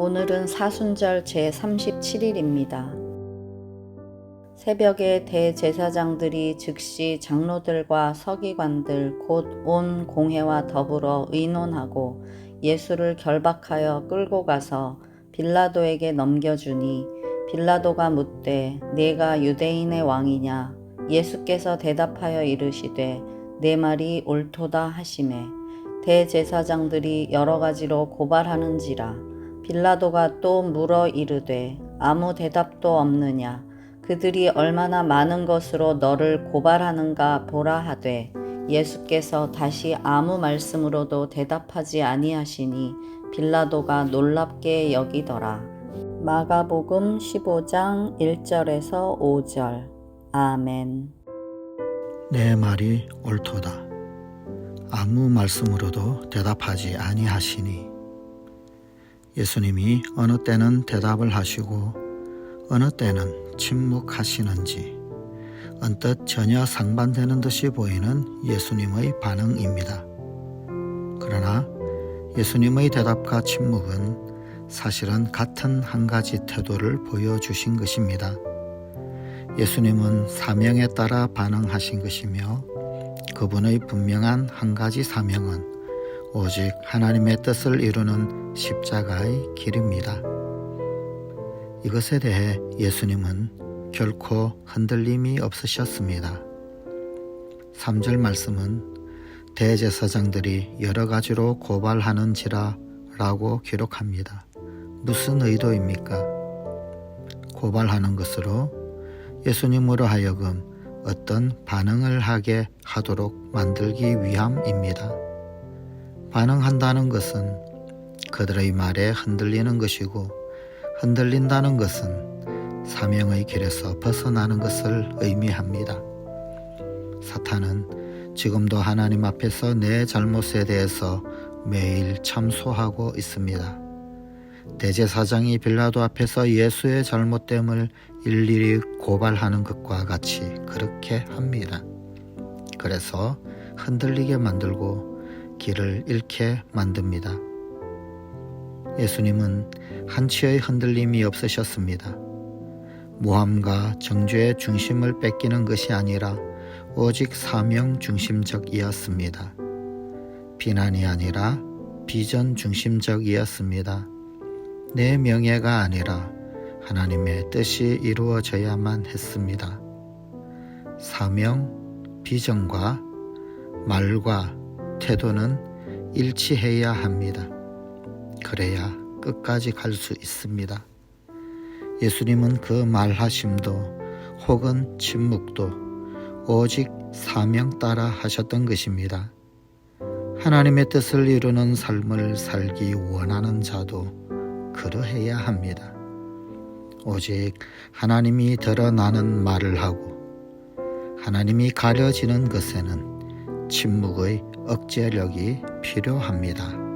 오늘은 사순절 제37일입니다. 새벽에 대제사장들이 즉시 장로들과 서기관들 곧 온 공회와 더불어 의논하고 예수를 결박하여 끌고 가서 빌라도에게 넘겨주니 빌라도가 묻되 내가 유대인의 왕이냐 예수께서 대답하여 이르시되 내 말이 옳도다 하시매 대제사장들이 여러 가지로 고발하는지라 빌라도가 또 물어 이르되 아무 대답도 없느냐 그들이 얼마나 많은 것으로 너를 고발하는가 보라 하되 예수께서 다시 아무 말씀으로도 대답하지 아니하시니 빌라도가 놀랍게 여기더라. 마가복음 15장 1절에서 5절. 아멘. 내 말이 옳도다. 아무 말씀으로도 대답하지 아니하시니 예수님이 어느 때는 대답을 하시고 어느 때는 침묵하시는지 언뜻 전혀 상반되는 듯이 보이는 예수님의 반응입니다. 그러나 예수님의 대답과 침묵은 사실은 같은 한 가지 태도를 보여주신 것입니다. 예수님은 사명에 따라 반응하신 것이며 그분의 분명한 한 가지 사명은 오직 하나님의 뜻을 이루는 십자가의 길입니다. 이것에 대해 예수님은 결코 흔들림이 없으셨습니다. 3절 말씀은 대제사장들이 여러 가지로 고발하는지라 라고 기록합니다. 무슨 의도입니까? 고발하는 것으로 예수님으로 하여금 어떤 반응을 하게 하도록 만들기 위함입니다. 반응한다는 것은 그들의 말에 흔들리는 것이고 흔들린다는 것은 사명의 길에서 벗어나는 것을 의미합니다. 사탄은 지금도 하나님 앞에서 내 잘못에 대해서 매일 참소하고 있습니다. 대제사장이 빌라도 앞에서 예수의 잘못됨을 일일이 고발하는 것과 같이 그렇게 합니다. 그래서 흔들리게 만들고 길을 잃게 만듭니다. 예수님은 한치의 흔들림이 없으셨습니다. 모함과 정죄의 중심을 뺏기는 것이 아니라 오직 사명 중심적이었습니다. 비난이 아니라 비전 중심적이었습니다. 내 명예가 아니라 하나님의 뜻이 이루어져야만 했습니다. 사명, 비전과 말과 태도는 일치해야 합니다. 그래야 끝까지 갈 수 있습니다. 예수님은 그 말하심도 혹은 침묵도 오직 사명 따라 하셨던 것입니다. 하나님의 뜻을 이루는 삶을 살기 원하는 자도 그러해야 합니다. 오직 하나님이 드러나는 말을 하고 하나님이 가려지는 것에는 침묵의 억제력이 필요합니다.